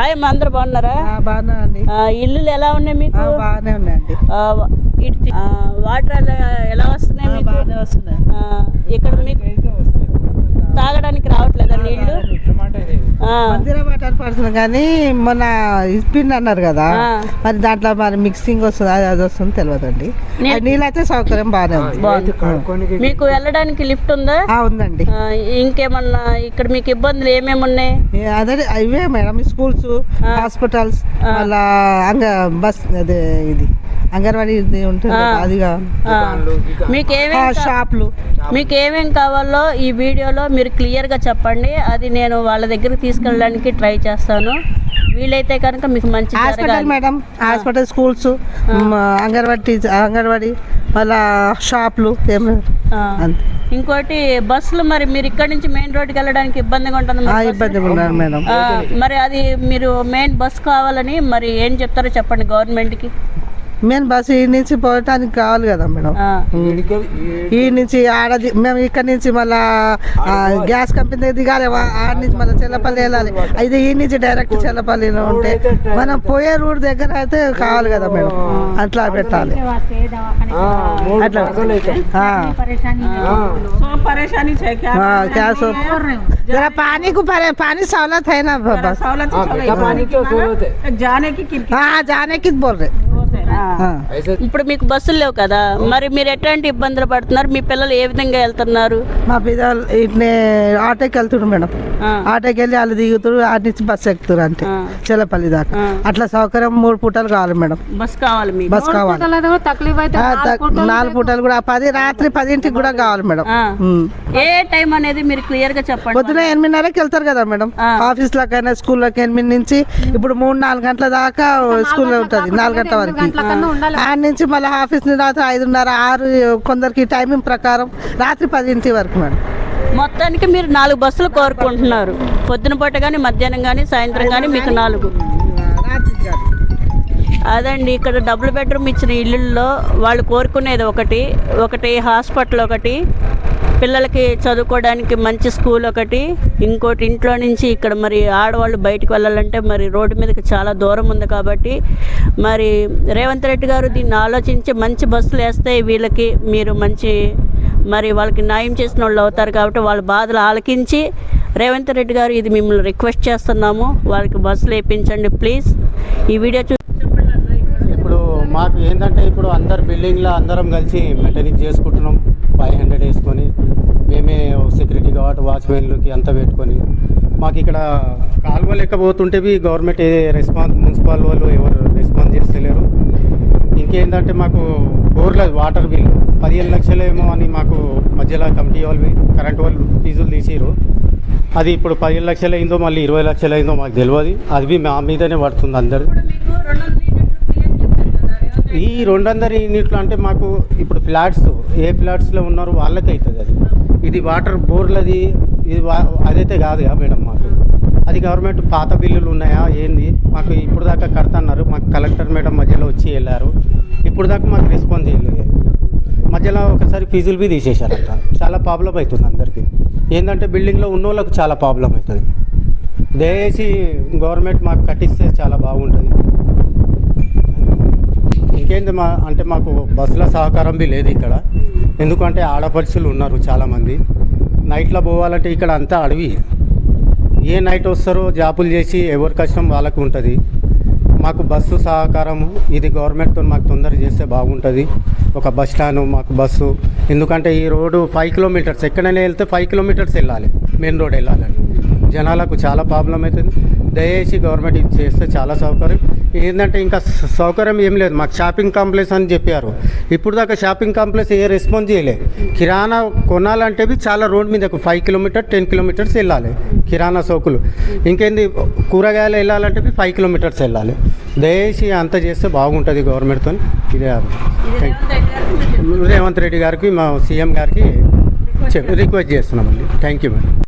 Hi మా అందరు బాగున్నారా? బాగానే అండి ఆ, ఇల్లులు ఎలా ఉన్నాయి మీకు? బాగానే ఉన్నాయండి. ఆ, ఇటు- ఆ, వాటర్ ఎలా ఎలా వస్తున్నాయి మీకు? బాగానే వస్తున్నాయి. ఆ, ఇక్కడ మీకు తాగడానికి రావట్లేదా నీళ్ళు? పడుతుంది కానీ మొన్న ఇప్పిండి అన్నారు కదా. మరి దాంట్లో మరి మిక్సింగ్ వస్తుంది అది అది వస్తుంది తెలియదండి నీ- నీళ్ళు అయితే సౌకర్యం బాగానే ఉంది. బాగుంది. మీకు వెళ్ళడానికి లిఫ్ట్ ఉందా? ఆ, ఉందండి. ఇంకేమన్నా ఇక్కడ మీకు ఇబ్బందులు ఏమేమి ఉన్నాయి? అదే ఇవే మేడం స్కూల్స్. హాస్పిటల్స్. మళ్ళా అంగ బస్ అదే ఇది. అంగన్వాడీ ఇది ఉంటుంది ఆ. కదా, అది కావాలి. ఆ, మీకు ఏమేమి షాపులు. మీకు ఏమేం కావాలో ఈ వీడియోలో మీరు క్లియర్గా చెప్పండి. అది నేను వాళ్ళ దగ్గరికి తీసుకెళ్ళడానికి ట్రై చేస్తాను. వీలైతే కనుక మీకు మంచి hospital madam hospital schools anganwadi teacher anganwadi మళ్ళా షాపులు ఇంకోటి బస్సులు మరి మీరు ఇక్కడ నుంచి మెయిన్ రోడ్కి వెళ్ళడానికి ఇబ్బందిగా ఉంటుంది? ఇబ్బందిగా ఉన్నారు మేడం. మరి అది మీరు మెయిన్ బస్ కావాలని మరి ఏం చెప్తారో చెప్పండి గవర్నమెంట్కి. మెయిన్ బస్సు ఈ నుంచి పోవటానికి కావాలి కదా మేడం ఆ, ఈ నుంచి ఆడ ది- మేము ఇక్కడ నుంచి మళ్ళా ఆ, గ్యాస్ కంపెనీ దగ్గర దిగాలి వా- ఆడ నుంచి మళ్ళీ చెల్లపల్లి వెళ్ళాలి అయితే ఈ నుంచి డైరెక్ట్ చెల్లపల్లిలో ఉంటే మనం పోయే రూట్ దగ్గర అయితే కావాలి కదా మేడం అట్లా పెట్టాలి అట్లా ఆ. हाँ, क्या सो जरा पानी को परे पानी सहूलत है ना बस जाने की कित- हाँ जाने की बोल रहे हाँ ఇప్పుడు మీకు బస్సులు లేవు కదా మరి మీరు ఎట్లాంటి ఇబ్బందులు పడుతున్నారు? మీ పిల్లలు ఏ విధంగా వెళ్తున్నారు? మా పిల్లలు ఇట్నే ఆటోకి వెళ్తున్నారు మేడం. ఆటోకి వెళ్ళి వాళ్ళు దిగుతారు ఆటి నుంచి బస్సు ఎక్కుతారు అంతే ఆ. చెల్లపల్లి దాకా. అట్లా సౌకర్యం మూడు పూటలు కావాలి మేడం. బస్ కావాలి మీకు? బస్ కావాలి. నాలుగు పూటలు కూడా పది రాత్రి పదింటికి కూడా కావాలి మేడం. ఏ టైం అనేది మీరు క్లియర్గా చెప్పండి పొద్దున ఎనిమిదిన్నరకి వెళ్తారు కదా మేడం. ఆఫీస్ లకైనా స్కూల్ లకి ఎనిమిది నుంచి ఇప్పుడు మూడు నాలుగు గంటల దాకా స్కూల్ ఉంటుంది నాలుగు గంటల వరకు. ఆడ నుంచి మళ్ళీ ఆఫీస్ నుంచి రాత్రి ఐదున్నర ఆరు కొందరికి టైమింగ్ ప్రకారం రాత్రి పదింటి వరకు మేడం. మొత్తానికి మీరు నాలుగు బస్సులు కోరుకుంటున్నారు. పొద్దున పూట కానీ మధ్యాహ్నం కానీ సాయంత్రం కానీ మీకు నాలుగు. అదండి ఇక్కడ డబుల్ బెడ్రూమ్ ఇచ్చిన ఇల్లుల్లో వాళ్ళు కోరుకునేది ఒకటి ఒకటి హాస్పిటల్ ఒకటి పిల్లలకి చదువుకోవడానికి మంచి స్కూల్ ఒకటి. ఇంకోటి ఇంట్లో నుంచి ఇక్కడ మరి ఆడవాళ్ళు బయటకు వెళ్ళాలంటే మరి రోడ్డు మీదకి చాలా దూరం ఉంది కాబట్టి మరి రేవంత్ రెడ్డి గారు దీన్ని ఆలోచించి మంచి బస్సులు వేస్తే వీళ్ళకి మీరు మంచి మరి వాళ్ళకి న్యాయం చేసిన వాళ్ళు అవుతారు కాబట్టి వాళ్ళ బాధలు ఆలకించి రేవంత్ రెడ్డి గారు ఇది మిమ్మల్ని రిక్వెస్ట్ చేస్తున్నాము. వాళ్ళకి బస్సులు వేయించండి ప్లీజ్. ఈ వీడియో చూ ఇప్పుడు మాకు ఏంటంటే ఇప్పుడు అందరు బిల్డింగ్లో అందరం కలిసి మెయింటెనెన్స్ చేసుకుంటున్నాం. ఫైవ్ హండ్రెడ్ వేసుకొని మేమే సెక్యూరిటీ గార్డ్ వాచ్మెన్లకి అంతా పెట్టుకొని మాకు ఇక్కడ కాలువ లేకపోతుంటేవి గవర్నమెంట్ ఏ రెస్పాన్స్ మున్సిపల్ వాళ్ళు ఎవరు రెస్పాన్స్ చేస్తలేరు. ఇంకేంటంటే మాకు బోర్ల వాటర్ బిల్ పదిహేను లక్షలేమో అని మాకు మధ్యలో కమిటీ వాళ్ళు కరెంట్ వాళ్ళు ఫీజులు తీసిరు అది ఇప్పుడు పదిహేను లక్షలు అయిందో మళ్ళీ ఇరవై లక్షలు అయిందో మాకు తెలియదు అది మా మీదనే పడుతుంది అందరు ఈ రెండు వందల యూనిట్లు అంటే మాకు ఇప్పుడు ఫ్లాట్స్ ఏ ఫ్లాట్స్లో ఉన్నారో వాళ్ళకి అవుతుంది అది. ఇది వాటర్ బోర్లది ఇది వా- అదైతే కాదుగా మేడం మాకు. అది గవర్నమెంట్ పాత బిల్లులు ఉన్నాయా ఏంది? మాకు ఇప్పుడు దాకా కడతన్నారు. మాకు కలెక్టర్ మేడం మధ్యలో వచ్చి వెళ్ళారు. ఇప్పుడు దాకా మాకు రెస్పాన్స్ చేయలేదు మధ్యలో ఒకసారి ఫీజులు బి తీసేశారంట. చాలా ప్రాబ్లం అవుతుంది అందరికీ. ఏంటంటే బిల్డింగ్లో ఉన్న వాళ్ళకి చాలా ప్రాబ్లం అవుతుంది దయచేసి గవర్నమెంట్ మాకు కట్టిస్తే చాలా బాగుంటుంది. ఇంకేంది మా అంటే మాకు బస్సుల సహకారం బి లేదు ఇక్కడ. ఎందుకంటే ఆడపడుచులు ఉన్నారు చాలామంది. నైట్లో పోవాలంటే ఇక్కడ అంతా అడవి. ఏ నైట్ వస్తారో జాబులు చేసి ఎవరి కష్టం వాళ్ళకు ఉంటుంది. మాకు బస్సు సహకారము ఇది గవర్నమెంట్తో మాకు తొందర చేస్తే బాగుంటుంది. ఒక బస్ స్టాండ్ మాకు బస్సు. ఎందుకంటే ఈ రోడ్డు ఫైవ్ కిలోమీటర్స్ ఎక్కడైనా వెళ్తే ఫైవ్ కిలోమీటర్స్ వెళ్ళాలి మెయిన్ రోడ్ వెళ్ళాలని. జనాలకు చాలా ప్రాబ్లం అవుతుంది. దయచేసి గవర్నమెంట్ ఇది చేస్తే చాలా సౌకర్యం. ఏంటంటే ఇంకా సౌకర్యం ఏం లేదు. మాకు షాపింగ్ కాంప్లెక్స్ అని చెప్పారు. ఇప్పుడు దాకా షాపింగ్ కాంప్లెక్స్ ఏ రెస్పాన్స్ చేయలే. కిరాణా కొనాలంటే చాలా రోడ్ మీద ఫైవ్ కిలోమీటర్ టెన్ కిలోమీటర్స్ వెళ్ళాలి. కిరాణా సోకులు. ఇంకేంది? కూరగాయలు వెళ్ళాలంటే ఫైవ్ కిలోమీటర్స్ వెళ్ళాలి. దయచేసి అంత చేస్తే బాగుంటుంది గవర్నమెంట్తో ఇదే రేవంత్ రెడ్డి గారికి మా సీఎం గారికి చెప్ రిక్వెస్ట్ చేస్తున్నామండి. Thank you madam